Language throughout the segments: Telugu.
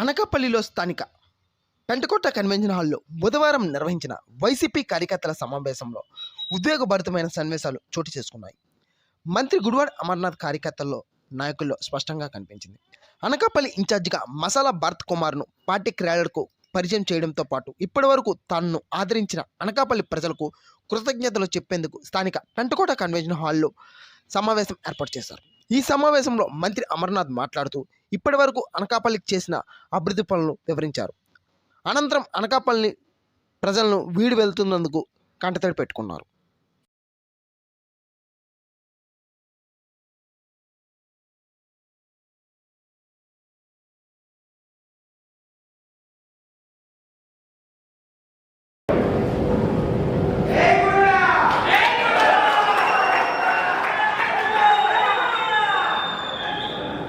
అనకాపల్లిలో స్థానిక పెంటకోట కన్వెన్షన్ హాల్లో బుధవారం నిర్వహించిన వైసీపీ కార్యకర్తల సమావేశంలో ఉద్వేగభరితమైన సన్నివేశాలు చోటు చేసుకున్నాయి. మంత్రి గుడివాడ అమర్నాథ్ కార్యకర్తల్లో నాయకుల్లో స్పష్టంగా కనిపించింది. అనకాపల్లి ఇన్ఛార్జిగా మసాలా భరత్ కుమార్ను పార్టీ క్రీడలకు పరిచయం చేయడంతో పాటు ఇప్పటివరకు తనను ఆదరించిన అనకాపల్లి ప్రజలకు కృతజ్ఞతలు చెప్పేందుకు స్థానిక పెంటకోట కన్వెన్షన్ హాల్లో సమావేశం ఏర్పాటు చేశారు. ఈ సమావేశంలో మంత్రి అమర్నాథ్ మాట్లాడుతూ ఇప్పటివరకు అనకాపల్లికి చేసిన అభివృద్ధి పనులను వివరించారు. అనంతరం అనకాపల్లి ప్రజలను వీడి వెళ్తున్నందుకు కంటతడి పెట్టుకున్నారు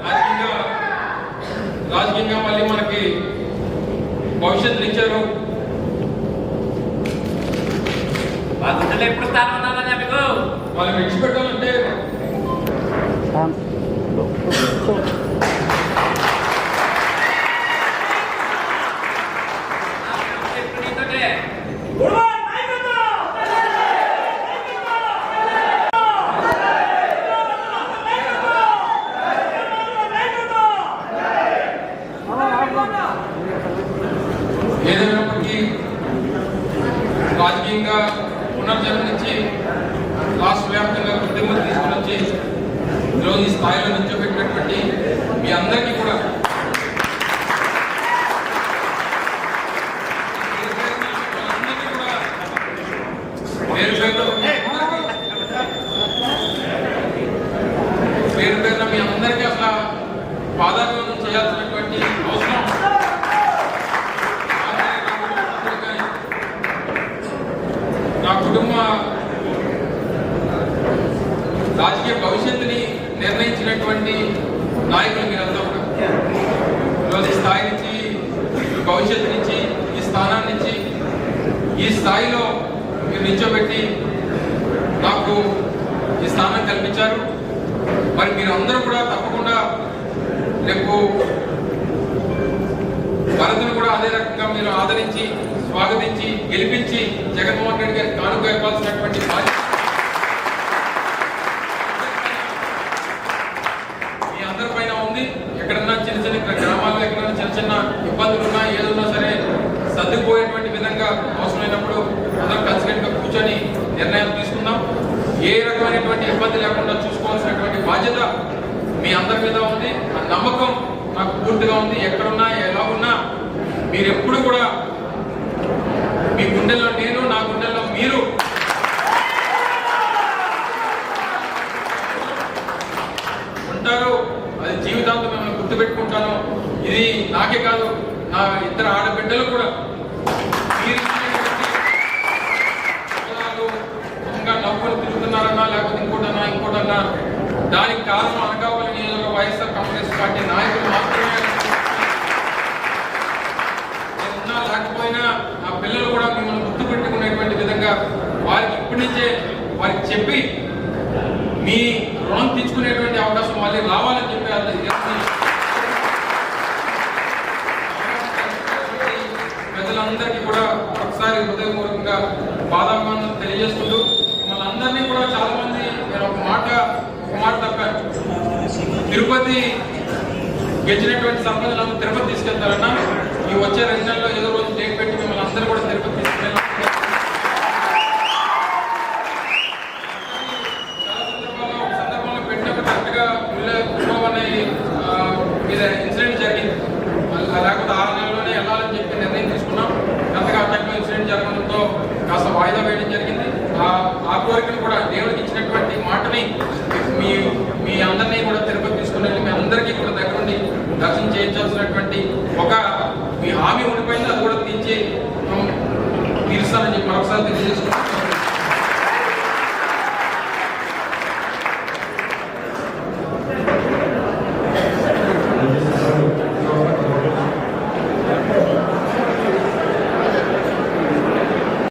రాజకీయంగా రాజకీయంగా మళ్ళీ మనకి భవిష్యత్తుని ఇచ్చారు బాధ్యతలు ఎప్పుడు స్థానం మీకు వాళ్ళని విడిచిపెట్టాలంటే ఎప్పుడు నీతోటే ఏదైనప్పటికీ రాజకీయంగా పునర్జన్మించి రాష్ట్ర వ్యాప్తంగా గుర్తింపు తీసుకుని వచ్చి ఈరోజు ఈ స్థాయిలో నిల్చోబెట్టినటువంటి మీ అందరికీ కూడా వాళ్ళందరికీ కూడా పేరు పేరున పేరు పేరున మీ అందరికీ అసలు పాదాభివందనం చేయాల్సినటువంటి అవసరం నా కుటుంబ రాజకీయ భవిష్యత్తుని నిర్ణయించినటువంటి నాయకులు మీరంతా కూడా. ఈరోజు ఈ స్థాయి నుంచి భవిష్యత్తు నుంచి ఈ స్థానాన్ని నుంచి ఈ స్థాయిలో మీరు నిల్చోబెట్టి నాకు ఈ స్థానం కల్పించారు. మరి మీరు అందరూ కూడా తప్పకుండా రేపు భరత్ను కూడా అదే రకంగా మీరు ఆదరించి స్వాగతించి గెలిపించి జగన్మోహన్ రెడ్డి గారికి కానుక ఇవ్వాల్సినటువంటి బాధ్యత మీ అందరిపైన ఉంది ఎక్కడన్నా చిన్న ఇక్కడ గ్రామాల్లో ఎక్కడైనా చిన్న చిన్న ఇబ్బందులు ఉన్నా ఏదున్నా సరే సర్దుకుపోయేటువంటి విధంగా అవసరమైనప్పుడు అందరం కలిసికట్టుగా కూర్చొని నిర్ణయాలు తీసుకుందాం. ఏ రకమైనటువంటి ఇబ్బంది లేకుండా చూసుకోవాల్సినటువంటి బాధ్యత మీ అందరి మీద ఉంది. ఆ నమ్మకం నాకు పూర్తిగా ఉంది. ఎక్కడున్నా ఎలా ఉన్నా మీరు ఎప్పుడు కూడా మీ గుండెల్లో నేను నా గుండెల్లో మీరు. ఉంటారు. అది జీవితాంతం మిమ్మల్ని గుర్తుపెట్టుకుంటాను. ఇది నాకే కాదు నా ఇద్దరు ఆడబిడ్డలు కూడా. ఇంకా నవ్వులు తిరుగుతున్నారన్నా లేకపోతే ఇంకోటన్నా ఇంకోటన్నా దానికి కారణం అనకాపల్లి నియోజకవర్గ వైఎస్ఆర్ కాంగ్రెస్ పార్టీ నాయకులు మాత్రమే ఉన్నా లేకపోయినా నా పిల్లలు కూడా మిమ్మల్ని గుర్తు పెట్టుకునేటువంటి విధంగా వారికి ఇప్పటి నుంచే వారికి చెప్పి మీ రుణం తెచ్చుకునేటువంటి అవకాశం మళ్ళీ రావాలని చెప్పి అది ప్రజలందరికీ కూడా ఒకసారి హృదయపూర్వకంగా బాధాభిమానం తెలియజేసుకుంటూ మిమ్మల్ని అందరినీ కూడా చాలా మంది నేను ఒక మాట ఒక మాట తప్పాను తిరుపతి గెలిచినటువంటి సంపదలను తిరుపతి తీసుకెళ్తారన్నా ఈ వచ్చే రెండు నెలలో ఏదో రోజు డేట్ పెట్టి మిమ్మల్ని అందరూ కూడా వాయిదా వేయడం జరిగింది. ఆ ఆ కోరికను కూడా దేవుడికి ఇచ్చినటువంటి మాటని మీ మీ అందరినీ కూడా తిరుపతి తీసుకుని వెళ్ళి మీ అందరికీ కూడా దగ్గరుండి దర్శనం చేయించాల్సినటువంటి ఒక మీ హామీ ఉండిపోయింది. అది కూడా తీర్చి తీరుస్తానని చెప్పి మరొకసారి తెలియజేసుకుంటున్నాను.